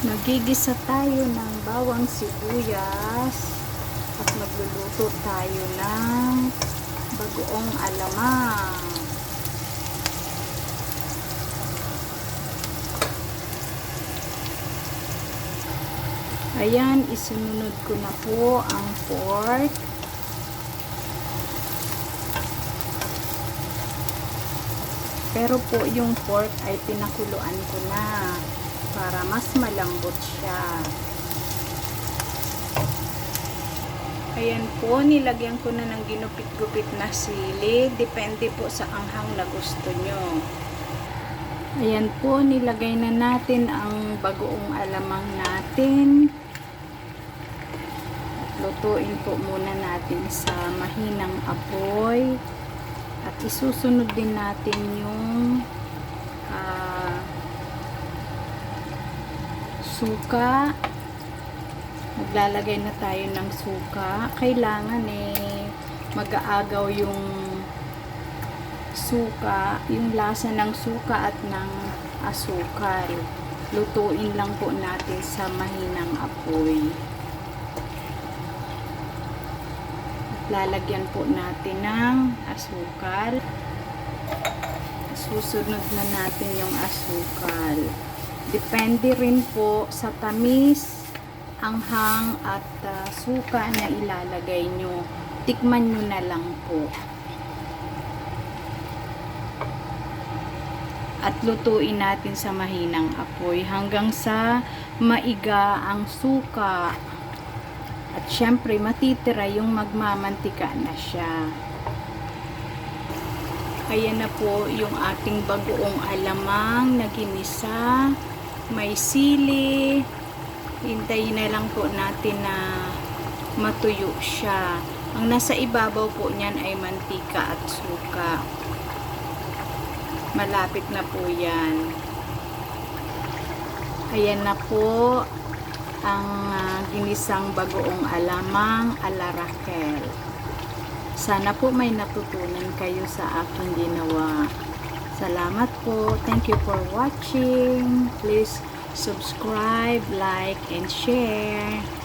Nagigisa tayo ng bawang sibuyas at magluluto tayo ng bagoong alamang. Ayan, isunod ko na po ang pork. Pero po yung pork ay pinakuluan ko na para mas malambot siya. Ayan po, nilagyan ko na ng ginupit-gupit na sili. Depende po sa anghang na gusto nyo. Ayan po, nilagay na natin ang bagoong alamang natin. At lutuin po muna natin sa mahinang apoy. At isusunod din natin yung suka. Maglalagay na tayo ng suka. Kailangan eh mag-aagaw yung suka, yung lasa ng suka at ng asukal. Lutuin lang po natin sa mahinang apoy. lalagyan po natin ng asukal. Susunod na natin yung asukal. Depende rin po sa tamis, anghang at ah, suka na ilalagay nyo. Tikman nyo na lang po. At lutuin natin sa mahinang apoy hanggang sa maiga ang suka at syempre, matitira yung magmamantika na siya. Ayan na po yung ating bagoong alamang na ginisa. May sili. Hintayin na lang po natin na matuyo siya. Ang nasa ibabaw po niyan ay mantika at suka. Malapit na po yan. Ayan na po ang ah, ginisang bagoong alamang ala Raquel. Sana po may natutunan kayo sa aking ginawa. Salamat po. Thank you for watching. Please subscribe, like, and share.